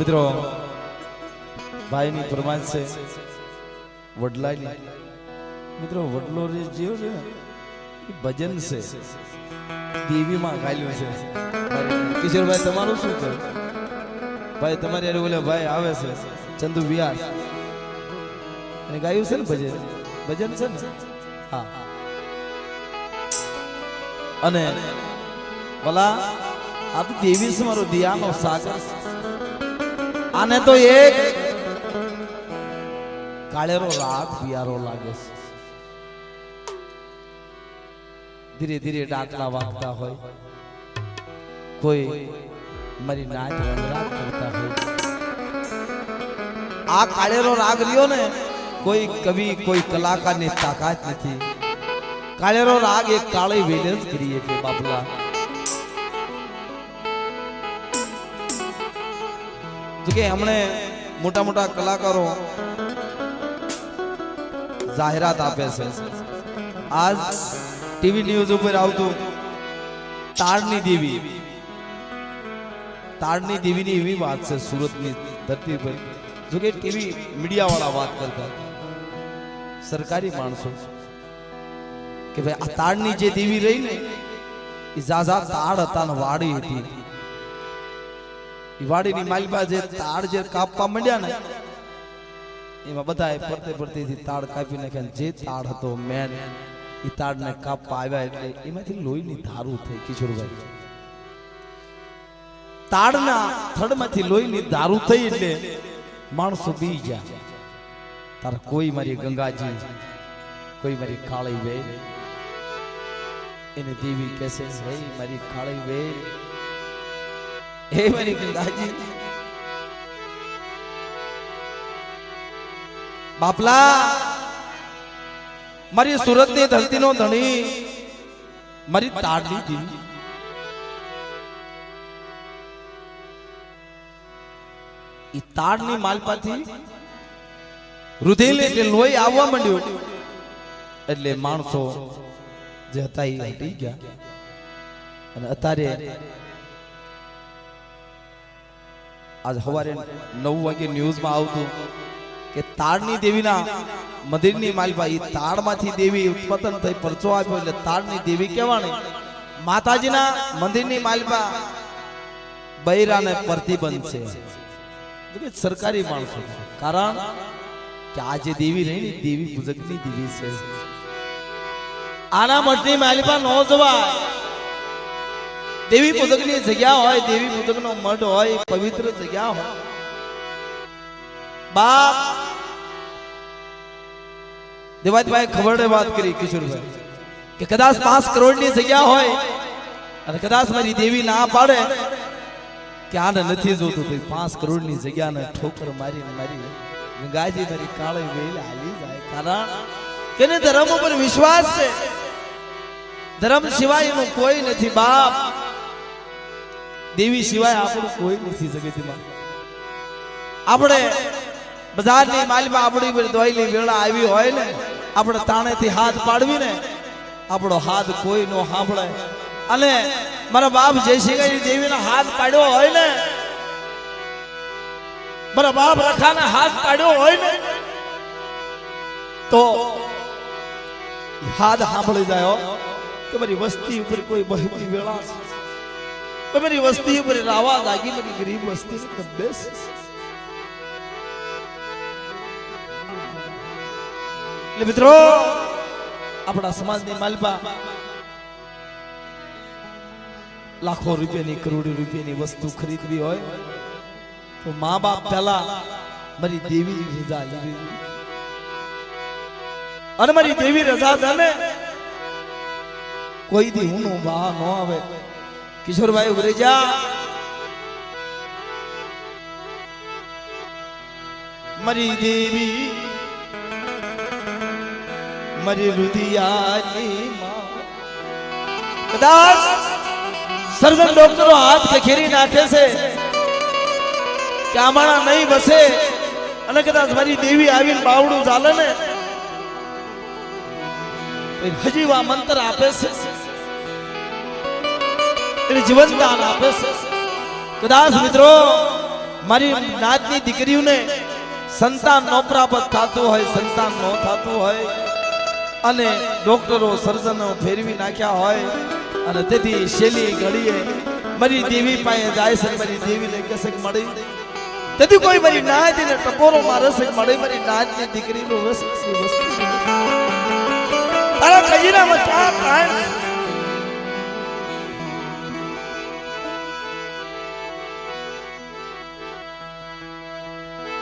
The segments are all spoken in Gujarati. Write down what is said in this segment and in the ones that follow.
મિત્રો, ભાઈની ફરમાઈશ છે વડલાની મિત્રો વડલો રે જેવો છે એ ભજન છે. દેવીમાં ગાલ્યું છે. કિશોરભાઈ, તમારું શું છે? ભાઈ, તમારે યાર ઓલે ભાઈ આવે છે, ચંદુ વ્યાસ અને ગાયું છે ને ભજન? ભજન છે ને? હા. અને, ભલા, આ તો દેવી છે મારો દિયાનો સાગર. આને તો એક કાળેરો રાગ પિયારો લાગે છે. ધીરે ધીરે ડાકલા વાગતા હોય. કોઈ મારી નાચ રંગરાગ કરતા હોય. આ કાળેરો રાગ રહ્યો ને, કોઈ કવિ, કોઈ કલાકારની તાકાત નથી. કાળેરો રાગ એક કાળી વેલે જ કરીએ છીએ બાપલા કે હમણે મોટા મોટા કલાકારો જાહેરાત આપે છે. આજ ટીવી ન્યૂઝ ઉપર આવતું તાળની દેવી. તાળની દેવીની એવી વાત છે સુરતની ધરતી પર. જો કે ટીવી મીડિયા વાળા વાત કરતા સરકારી માણસો કે ભાઈ આ તાળની જે દેવી રહી ને, એ ઝાઝા તાળ હતા ને વાડી હતી. વાડીની માલબા જે તાળ જે કાપવા માંડ્યા ને, એમાં બધા ફરતે ફરતે તાળ કાપી નાખ્યા જે તાળ હતો મેન એ તાળને કાપવા આવ્યા એટલે એમાંથી લોહીની ધારું થઈ કિશોરભાઈ. તાળના થડમાંથી લોહીની ધારું થઈ એટલે માણસો બી ગયા. તાર કોઈ મારી ગંગાજી, કોઈ મારી કાળી વેલ એને દેવી કહેશે મારી કાળી વેલ હે મારી ગંગાજી બાપલા, મારી સુરતની ધરતીનો ધણી, મારી તાળની દેવી ઈ તાળની માલપાથી રુધિર એટલે લોહી આવવા માંડ્યું એટલે માણસો જે હતા એ હટી ગયા. અને અત્યારે આજ સવારે નવ વાગે ન્યૂઝમાં આવતું કે તાળની દેવીના મંદિરની માલપા એ તાળમાંથી દેવી ઉત્પતન થઈ પરચો આપ્યો એટલે તાળની દેવી કહેવાની માતાજીના મંદિરની માલપા બૈરાને પ્રતિબંધ છે. સરકારી માણસો કારણ કે આ જે દેવી રહી ને, દેવી પૂજકની દેવી છે. આના મઠની માલિકા નો જવાય. દેવી પૂજકની જગ્યા હોય, દેવી પૂજકનો મઠ હોય, પવિત્ર જગ્યા હોય. બાપ દેવાતભાઈ ખબર વાત કરી કિશોરભાઈ, કે કદાચ પાંચ કરોડની જગ્યા હોય, અને કદાચ મારી દેવી ના પાડે, કે આને નથી જોતું ભાઈ પાંચ કરોડની જગ્યાને ઠોકર મારીને મારી ગંગાજી મારી કાળે વેલ હાલી જાય. કારણ કે ધર્મ ઉપર વિશ્વાસ છે. ધર્મ સિવાય એનું કોઈ નથી બાપ. દેવી સિવાય આપણું કોઈ નથી જગતમાં આપણે બજારની માલમાં આપણી દોયલી વેળા આવી હોય ને, આપણે તાણેથી હાથ પાડવી ને આપણો હાથ કોઈ નો સાંભળે. અને મારા બાપ જયસિંહ દેવીના હાથ પાડ્યો હોય ને, મારા બાપ રખાને હાથ પાડ્યો હોય ને, તો હાથ સાંભળી જાય હો. તમારી વસ્તી ઉપર કોઈ બહુ વેળા છે. તમારી વસ્તી મારી રાવા લાગી મારી ગરીબ વસ્તી છે એટલે મિત્રો આપણા સમાજની માલપા લાખો રૂપિયાની કરોડો રૂપિયાની વસ્તુ ખરીદવી હોય તો મા બાપ પહેલા મારી દેવી રજા અને મારી દેવી રજા દે કોઈ દી હું ન આવે કિશોરભાઈ ઉભરી જા. મરી દેવી, મરી રુધિયાની કદાચ સર્જન ડોક્ટરો હાથ ખેરી નાખે છે કે આમાણા નહીં બસે અને કદાચ મારી દેવી આવીને બાવડું ચાલે ને હજી આ મંત્ર આપે છે. એને જીવન દાન આપે છે. કદાચ મિત્રો, મારી નાતની દીકરીઓને સંતાન ન પ્રાપ્ત થતું હોય, સંતાન ન થતું હોય, અને ડોક્ટરો, સર્જનો ફેરવી નાખ્યા હોય, અને તેથી શેલી ઘડીએ મારી દેવી પાસે જાય છે, મારી દેવીને કહેશે કે મળી તેથી કોઈ મારી નાતને ટકોરો મારે છે મળે મારી નાતની દીકરીનું વસ્તુ વસ્તુ તારા કજીરામાં ચા પ્રાણ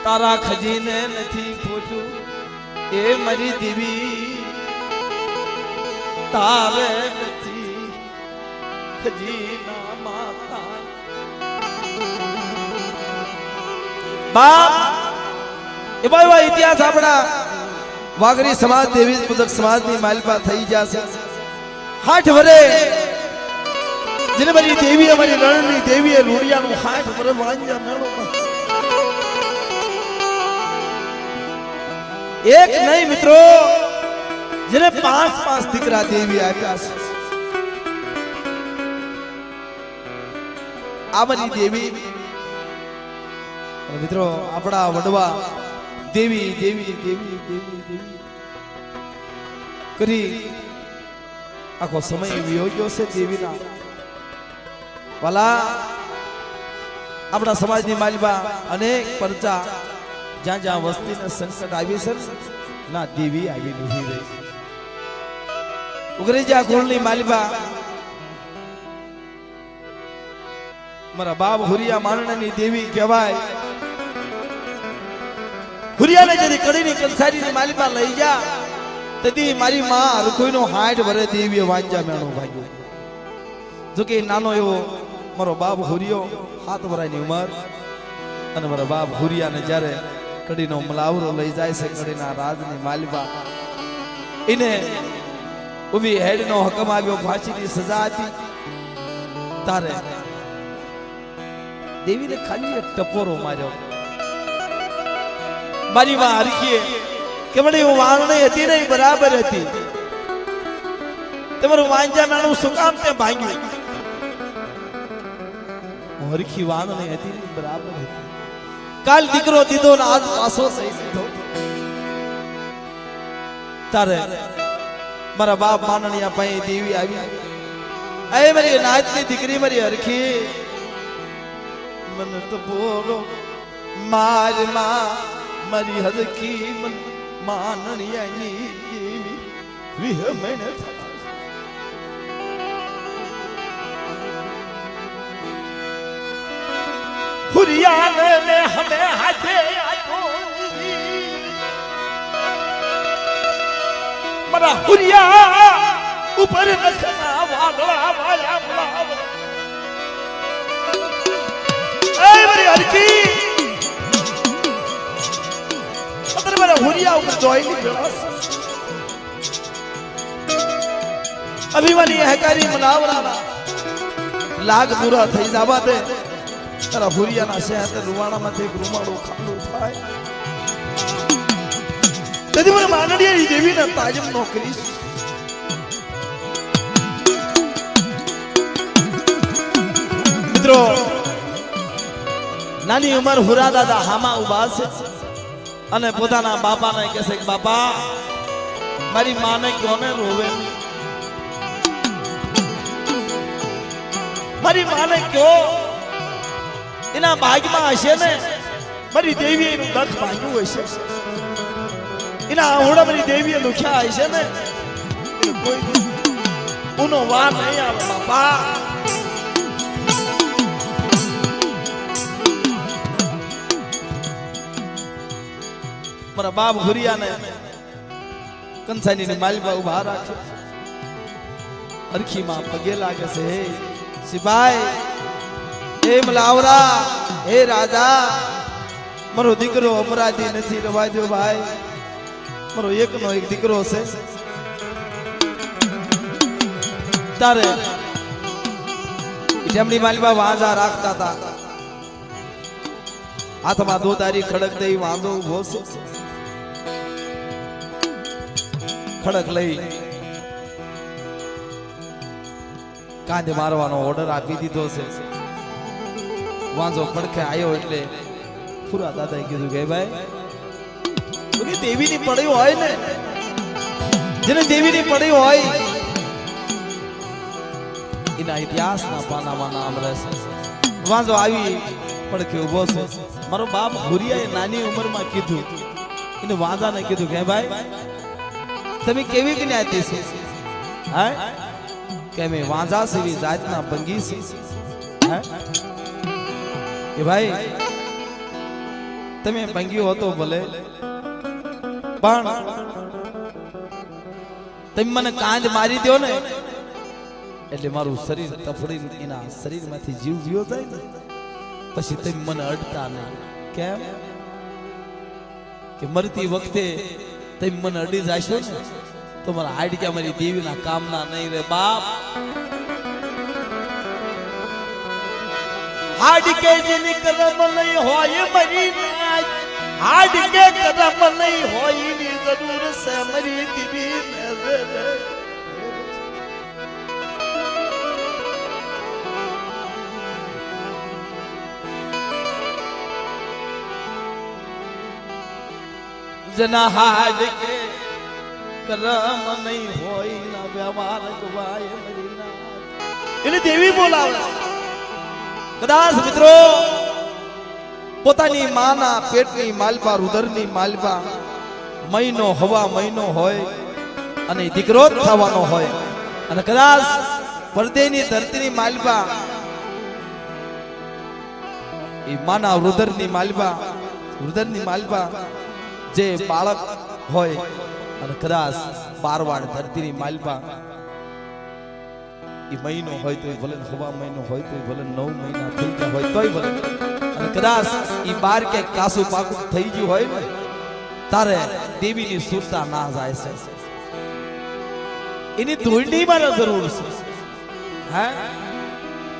તારા ખજીને નથી ખોટું એ મારી દીવી. તારે નથી ખજીના માતા. બાપ એ ભાઈ ભાઈ ઇતિહાસ આપણા વાઘરી સમાજ દેવી મુદક સમાજની માલિકા થઈ જશે હાઠ વરે જેને મારી દેવી, અમારી રણની દેવીએ રૂડિયાનું હાઠ વરે વાંજ્યા મેળો એક નહીં મિત્રો જેને પાંચ પાંચ દીકરા દેવી આપ્યા છે. આ બધી દેવી. મિત્રો આપણા વડવા દેવી દેવી દેવી દેવી દેવી. કરી આખો સમય વિયોગ્યો છે દેવીના. વાલા આપણા સમાજની માલિબા અનેક પરચા જ્યાં જ્યાં વસ્તીને સંકટ આવી છે ને, દેવી આવી નથી રહી. ઉગરેજા ગોળની માલિબા મારા બાપ હુરિયા મારણાની દેવી કહેવાય. હુરિયાને જરી કડીની કંસારીની માલિબા લઈ જા તેથી મારી માં રૂખોઈનો હાઠ ભરે દેવી વાંજા મેણો ભાગ્યો જો કે નાનો એવો મારો બાપ હુરિયો હાથ વરાની ઉંમર અને મારા બાપ હુરિયાને જ્યારે કડીનો મલાવરો લઈ જાય છે કડીના રાજની માલિબા એને ઊભી હેડનો હકમ આવ્યો, ફાંસીની સજા હતી. તારે દેવીને ખાલી એક ટપોરો માર્યો. મારી માં હરખીએ કે મને હું વાંગણી હતી નહીં, બરાબર હતી. તમારું વાંચા નાણું શું કામ તે ભાંગ્યું? હરખી વાંગણી હતી બરાબર હતી. કાલ દીકરો દીધો ને આજ પાસો થઈ દીધો. તારે મારા બાપ માનણીયા પાસે દેવી આવી. એ મારી નાચની દીકરી મારી હરખી. મને તો બોલો, મારમાં મારી હરખી મન માનણીયાની દેવી વિહમણ થતા હુરિયાને ને હમે હાથે મારા હુરિયા ઉપર નખના વાદળા વાયા બેળા અભિમાની હકારી મનાવરા લાગ પૂરા થઈ જવા દે. તારા ભૂરિયાના શહેર રૂવાણામાંથી એક રૂમાળો ખાલો થાય તેથી મને માનડીયા દેવીના તાજમ નોકરી મિત્રો, નાની ઉંમર હુરા દાદા હામા ઊભા છે અને પોતાના બાપાને કહે છે કે, બાપા, મારી માને કોને રોવે મારી માને કયો એના ભાગમાં હશે ને, મારી દેવીએ એનું દખ ભાગ્યું હશે. એના આવડા મારી દેવીએ દુખ્યા હશે ને. ઉનો વાર નહીં આવે, બાપા. મારા બાપ ઘુરિયાને કંસાની માલિકા ઊભા રાખે. અરખીમાં પગે લાગે છે. હે સિપાઈ હે મલાવરા, હે રાજા, મારો દીકરો અપરાધી નથી, રવા ભાઈ. મારો એકનો એક દીકરો છે. તારે જેમની માલિબા વાંઝા રાખતા હતા, હાથમાં દો તારી ખડક દઈ વાંધો ઊભો છે. ખડક લઈ કાંધે મારવાનો ઓર્ડર આપી દીધો છે. વાંધો પડખે આવ્યો એટલે પૂરા દાદાએ કીધું કે ભાઈ દેવીની પડ્યો હોય ને, જેને દેવીની પડ્યો હોય, એના ઇતિહાસના પાનામાં નામ રહેશે. વાંઝો આવી, પડખે ઊભો છે. મારો બાપ ભુરિયાએ નાની ઉંમરમાં કીધું. એને વાંધાને કીધું કે ભાઈ, તમે કેવી જ્ઞાતિ છે? હા? કે મેં વાંઝા સેવી જાતના બંગી છે હે? કે ભાઈ, તમે ભંગ્યો હતો ભલે, પણ તમે મને કાંદ મારી દો ને, એટલે મારું શરીર તફડી એના શરીરમાંથી જીવ જીવો જાય ને, પછી તમે મને અડતા નહીં. કેમ? કે મરતી વખતે તમે મને અડી જાશો ને, તો મારા હાડક્યા મારી દેવીના કામના નહીં રે બાપ. હાડકે જેની કરમ નહીં હોય મરી નાય હાડકે કરમ નહીં હોય એની જરૂર છે મરી દીવી નજર જના હાડકે કરમ નહીં હોય ના એને દેવી બોલાવે કદાચ મિત્રો, પોતાની માના પેટની માલપા, રુદરની માલપા, મહિનો હવા મહિનો હોય અને દીકરો થવાનો હોય અને કદાચ પરદેની ધરતીની માલપા, એ માના રુદરની માલપા રુદરની માલપા જે બાળક હોય અને કદાચ બારવાડ ધરતીની માલપા એ મહિનો હોય તોય ભલે હવા મહિનો હોય તોય ભલે નવ મહિના થઈ હોય તોય ભલે. કદાચ એ બાર કે કાસુ પાકું થઈ ગયું હોય ને, તારે દેવીની સુરતા ના જાય છે. એની ધૂળની મારે જરૂર છે. હે?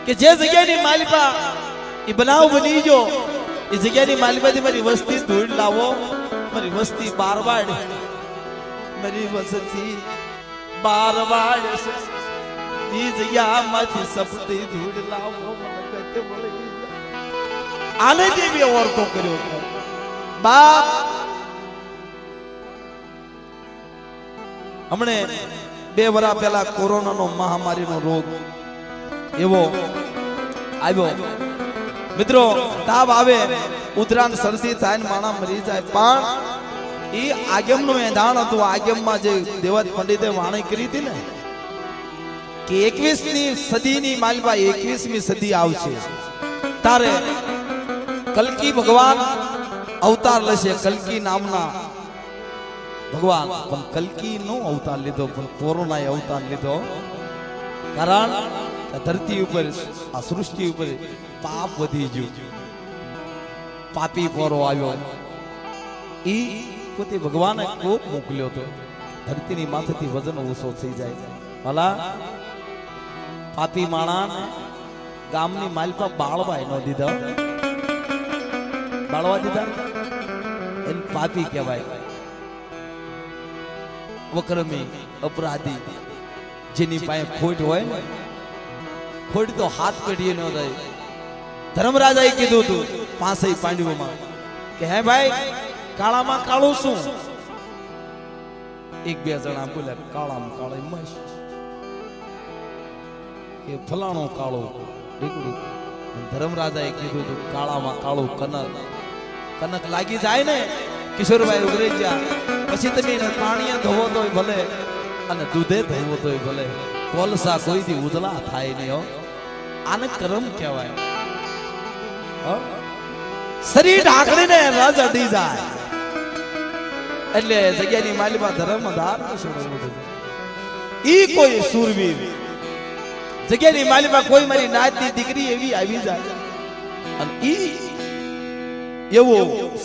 કે જે જગ્યાની માલિકા એ બનાવ બની ગયો, એ જગ્યાની માલિકાથી મારી વસ્તી ધૂળ લાવો, મારી વસ્તી બારવાડ. મારી વસ્તી બારવાડ ઈ જગ્યામાંથી. આને જેવી ઓરતો કર્યો છે. બાપ, હમણે બે વર્ષ પહેલા કોરોનાનો મહામારીનો રોગ એવો આવ્યો મિત્રો, તાવ આવે ઉત્તરાયણ સરસી થાય માણા મરી જાય પણ ઈ આગમનું એંધાણ હતું આગમમાં જે દેવત પંડિતે વાણી કરી હતી ને કે એકવીસની સદીની માલવા એકવીસમી સદી આવશે. તારે કલકી ભગવાન અવતાર લેશે. કલકી નામના ભગવાન. પણ કલકી નો અવતાર લીધો, પણ કોરોના અવતાર લીધો. કારણ ધરતી ઉપર, આ સૃષ્ટિ ઉપર પાપ વધી ગયું. પાપી પોરો આવ્યો. એ પોતે ભગવાને કોપ મોકલ્યો હતો. ધરતીની માથેથી વજન ઓછો થઈ જાય. ભલા પાપી માણા ગામની માલિકા બાળવા નો દીધા. બાળવા દીધા? એને પાપી કહેવાય. વક્રમી અપરાધી જેની પાસે ખોટ હોય ને, ખોટ તો હાથ પેઢીએ ન થાય ધર્મરાજાએ કીધું હતું પાસે પાંડવોમાં કે, હે ભાઈ, કાળામાં કાળું શું? એક બે જણા બોલ્યા, કાળામાં કાળો મશ કે ફલાણો કાળો ધર્મરાજાએ કીધું હતું કાળામાં કાળો કનક. કનક લાગી જાય ને, કિશોરભાઈ ઉગરી ગયા પછી તમે એને પાણીએ ધોવો તોય ભલે અને દૂધે ધોવો તોય ભલે. કોલસા કોઈથી ઉદલા થાય નહીં હો. આને કરમ કહેવાય. શરીર ઢાંકણીને રજ અડી જાય. એટલે જગ્યાની માલિકા ધર્મધાર ઈ કોઈ સુરવીર. જગ્યાની માલિકા કોઈ મારી નાતની દીકરી એવી આવી જાય. અને ઈ એવો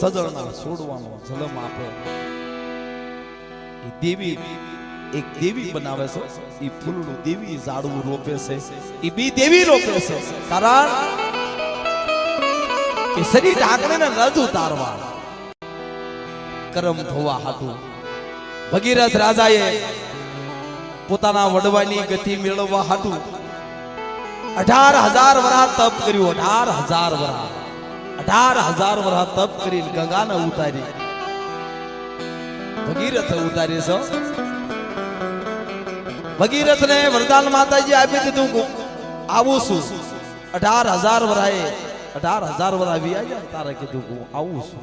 સજળના છોડવાનો જલમ આપે. દેવી એક દેવી બનાવે છે, ઈ ફૂલનું દેવી ઝાડવું રોપે છે. ઈ બી દેવી રોપે છે. કારણ કે શરીર ઢાંકણીને રજ ઉતારવા. કરમ ધોવા હાટું. ભગીરથ રાજાએ પોતાના વડવાની ગતિ મેળવવા હાટું. અઢાર હજાર વરા તપ કર્યું, અઢાર હજાર વરા અઢાર હજાર વરા તપ કરી ગંગાને ઉતારી. ભગીરથ ઉતારી છો? ભગીરથ ને વરદાન માતાજી આપી દીધું આવું છું. અઢાર હજાર વરાએ અઢાર હજાર વરા ગયા તારે કીધું હું આવું છું.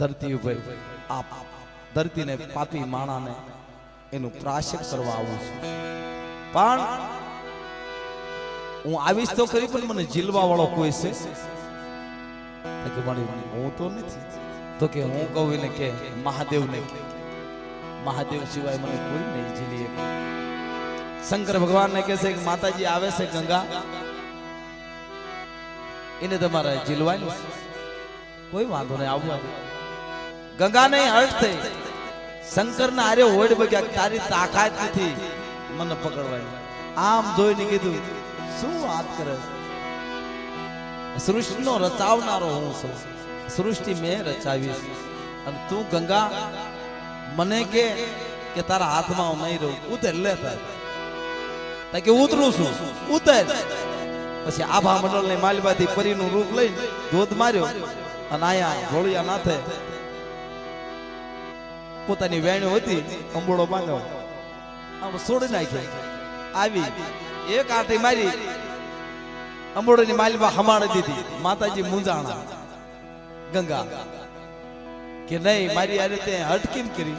ધરતી ઉપર આપ ધરતીને પાપી માણાને એનું પ્રાશક કરવા આવું છું. પણ હું આવીશ તો ખરી, પણ મને જીલવા વાળો કોઈ છે? કે મારી હું તો નથી. તો કે, હું કહું એને કે, મહાદેવને મહાદેવ સિવાય મને કોઈ નહીં ઝીલી શંકર ભગવાન ને કહે છે કે, માતાજી, આવે છે ગંગા? એને તમારે જીલવાનું કોઈ વાંધો નહીં આવવા ગંગા નહીં હર્ટ થઈ. શંકર ના આરે હોડ બગ્યા તારી તાકાત નથી. મને પકડવાની. આમ જોઈને કીધું શું વાત કરે સૃષ્ટિનો રચાવનારો હું છું. સૃષ્ટિ મેં રચાવી અને તું ગંગા, મને કે કે તારા હાથમાં હું નહીં રહું. ઉતર, લે તાર. કે ઉતરું છું. ઉતર. પછી આભા મંડળ ને માલબાથી પરીનું રૂપ લઈને ધોધ માર્યો અને આયા ઘોડિયા નાથે. પોતાની વેણ્યો હતી કંબોળો બાંધો આમ છોડી નાખ્યો. આવી. એક આટી મારી અંબોડોની માલવા હમાડી દીધી. માતાજી મુંજાણા ગંગા. કે નહીં, મારી આ રીતે હટકીમ કરી.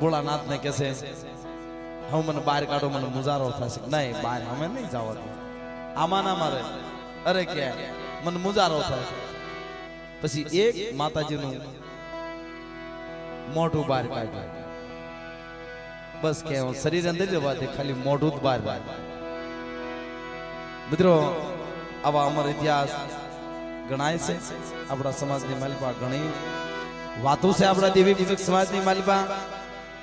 ભોળાનાથ ને કહેશે હું મને બહાર કાઢો, મને મુજારો થશે. નહીં, બહાર અમે નહીં જવા દો આમાં ના મારે, અરે કે, મને મુજારો થાય પછી એક માતાજીનું મોઢું બહાર કાઢ્યું. બસ કે શરીર અંદર દે, ખાલી મોઢું જ બહાર બહાર મિત્રો, આવા અમર ઇતિહાસ ગણાય છે. આપણા સમાજની માલિપા ઘણી વાતો છે આપણા દેવી પૂજક સમાજની માલિપા.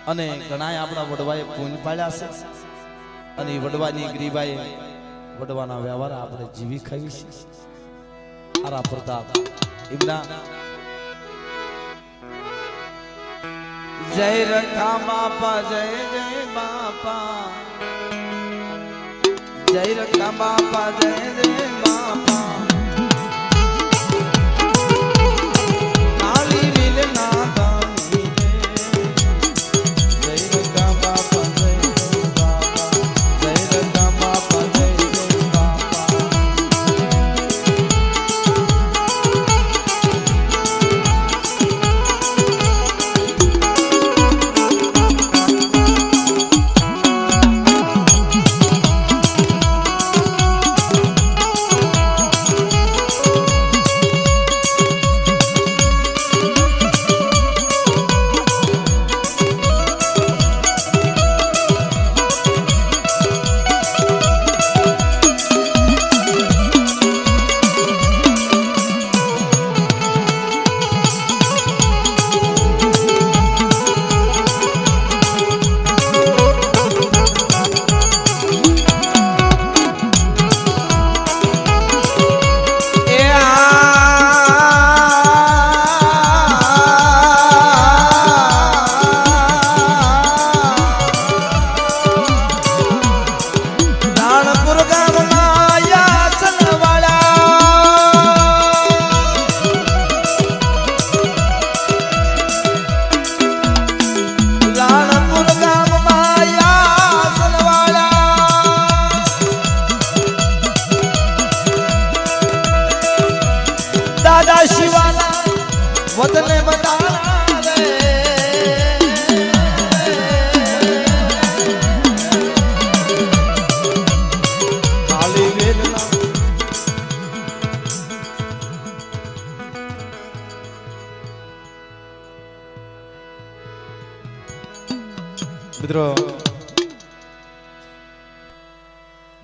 અને ઘણાય આપણા વડવાએ પૂન પાડ્યા છે. અને વડવાની ગરીબાએ વડવાના વ્યવહાર આપણે જીવી ખાવી છે. આરા પ્રતાપ એમના. જય રખા બાપા જય જય બાપા જય રખા બાપા જય જય બાપા.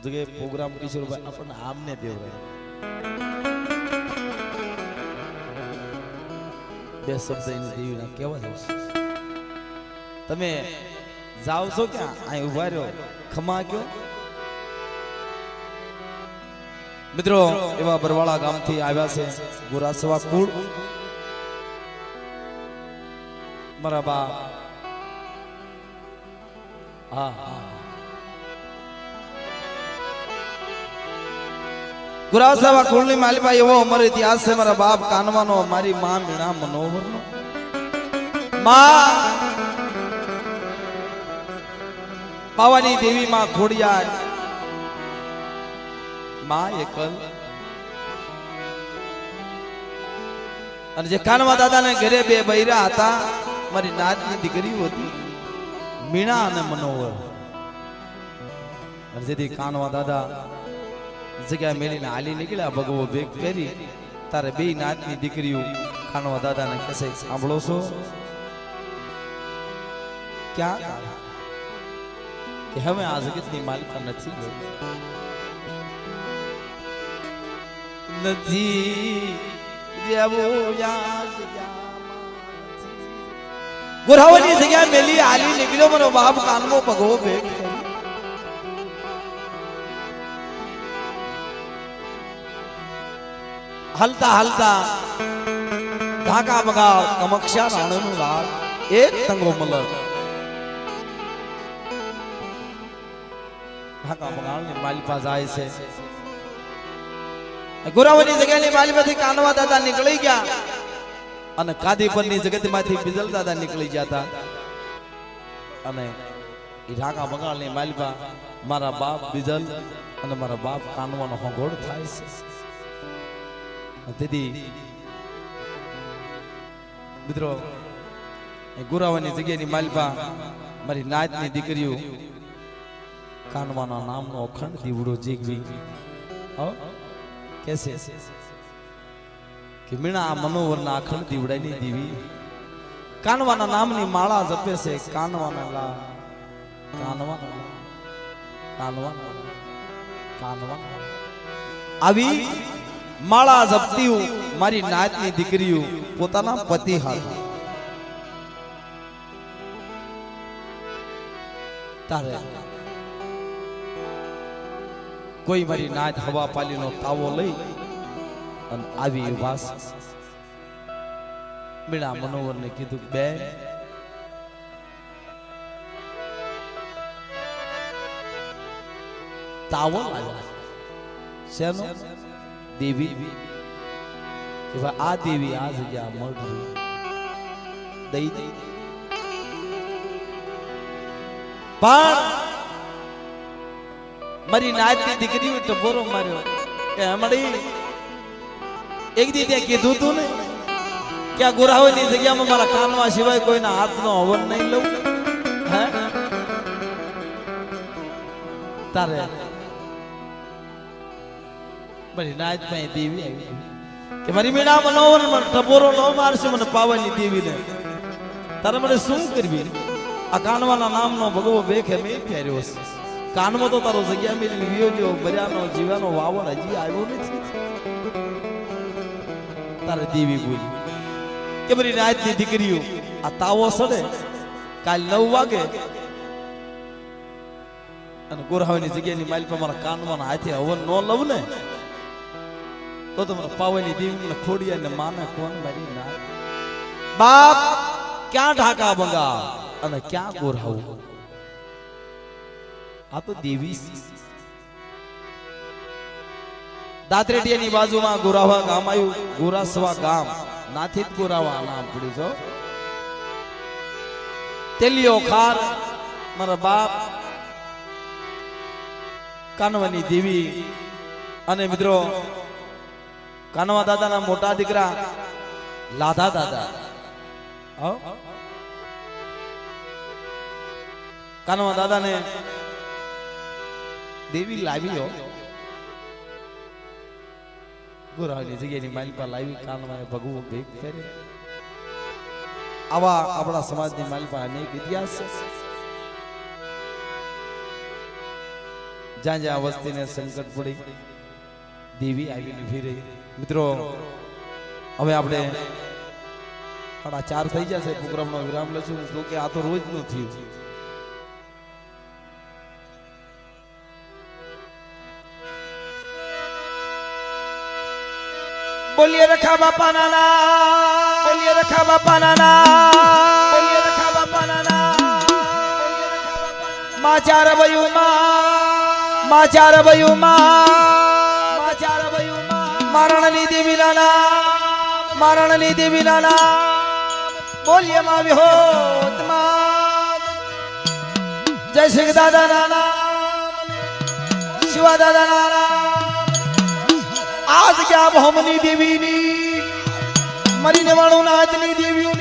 જગ્યાએ પ્રોગ્રામ કિશોરભાઈ આપણને આમને દેવરાય બે શબ્દ એની દેવીના કેવા છે તમે જાઓ છો ક્યાં અહીં ઊભા રહ્યો ખમા કયો મિત્રો એવા બરવાળા ગામથી આવ્યા છે ગુરાસવા કુળ મારા બા હા હા ગુરાસેવા કુળની માલિપા એવો અમારો ઇતિહાસ છે, મારા બાપ કાનવાનો, મારી માં મીણા મનોહરનો. માં, પાવાની દેવી માં ખોડિયાર માં એકલ. અને જે કાનવા દાદાને ઘરે બે બૈરા હતા, મારી નાતની દીકરી હતી, મીણા અને મનોહર. જેથી કાનવા દાદા જગ્યા મેળીને હાલી નીકળ્યા, ભગવો ભેગ કરી, તારે બે નાતની દીકરીઓ ખાનવા દાદાને કહેશે સાંભળો છો? ક્યાં? કે હવે આ જગતની માલિકા નથી નથી જેવું યાદ ગુરાવાની જગ્યા મેલી આલી નીકળ્યો, મારો બાપ કાનમો ભગવો ભેગ હલતા હલતા ઢાકા બગા કમક્ષા રાણનું લાડ એક તંગો મલક ઢાકા બગાડની માલિપા જાય છે. ગોરાવની જગ્યાની માલિપાથી કાનવા દાદા નીકળી ગયા અને કાદીપરની જગતમાંથી બિજલ દાદા નીકળી ગયા હતા. અને એ ઢાકા બંગાળની માલિપા મારા બાપ બિજલ અને મારા બાપ કાનવાનો હોંગોળ થાય છે. તેથી મિત્રો ગુરાવાની જગ્યાની માલિપા મારી નાતની દીકરીઓ કાનવાના નામનો અખંડ દીવડો જીગવી. કેસે કે મીણા આ મનોવરના અખંડ દીવડાની દીવી. કાનવાના નામની માળા જપે છે કાનવાના લા. કાનવાના કાનવાના કાનવાના આવી માળા જપતી મારી નાતની દીકરીઓ, પોતાના પતિ હાથ તારે કોઈ મારી નાત હવા પાલીનો તાવો લઈ અને આવી વાસ મીણા મનોહરને કીધું, બે, તાવો લાવ્યા. શેનો? દેવી. આ દેવી આ જગ્યા મળતી દઈ દઈ પણ મારી નાતની દીકરી ટપોરો માર્યો. કે હમણી એક દી ત્યાં કીધું તું ને કે આ ગોરાવાની જગ્યામાં મારા કાનમાં સિવાય કોઈના હાથનો હવન નહીં લઉં. હે? તારે મારી રાજભાઈ દેવી આવી કે મારી મેળા મનોહર મને ટપોરો ન મારશે મને પાવાની દેવીને તારે મને શું કરવી? આ કાનવાના નામનો ભગવો બેખે મેં પહેર્યો છે. કાનમાં તો તારો જગ્યા મેલી વિયો જો બર્યાનો જીવાનો વાવણ હજી આવ્યો નથી. તારે દેવી બોલી. કે મારી રાજની દીકરીઓ, આ તાવો સડે, કાલ નવ વાગે અને ગોરાવાની જગ્યાની માલિક મારા કાનમાં હાથે હવન ન લવ ને તો તમારે પાવાની દીવને ખોડિયા ને માને કોણ મારી ના બાપ ક્યાં ઢાકા બંગા અને ક્યાં ગોરાવું આ તો દેવી દાતરેડિયાની બાજુમાં ગોરાવા ગામ આવ્યું. ગોરાસવા ગામ. નાથી જ ગોરાવા નામ પડ્યું છો તેલિયો ખાર મારા બાપ. કાનવાની દેવી. અને મિત્રો કાનવા દાદાના મોટા દીકરા, લાધા દાદા. કાનવા દાદાને દેવી લાવી ગુરાની જગ્યાની માલિપા લાવી કાનમાં ભગવું ભેગ ફેરે આવા આપણા સમાજની માલિપા અનેક ઇતિહાસ જ્યાં જ્યાં વસ્તીને સંકટ પડી દેવી આવીને ઊભી રહી. મિત્રો, હવે આપણે સાડા ચાર થઈ જશે પ્રોગ્રામનો વિરામ લઈશું. તો કે આ તો રોજનું થયું. બોલીએ રખા બાપા નાના. બોલીએ રખા બાપા નાના. બોલીએ રખા બાપા નાના. માં ચાર બયું માં મારણની દેવીના નામ મારણની દેવીના નામ બોલીએ માં વિહોતમાં જય શ્રી દાદાના નામ શિવા નાના નામ આ જગ્યા ભૌમની દેવીની, મરીને વાળું નાચની દેવીઓની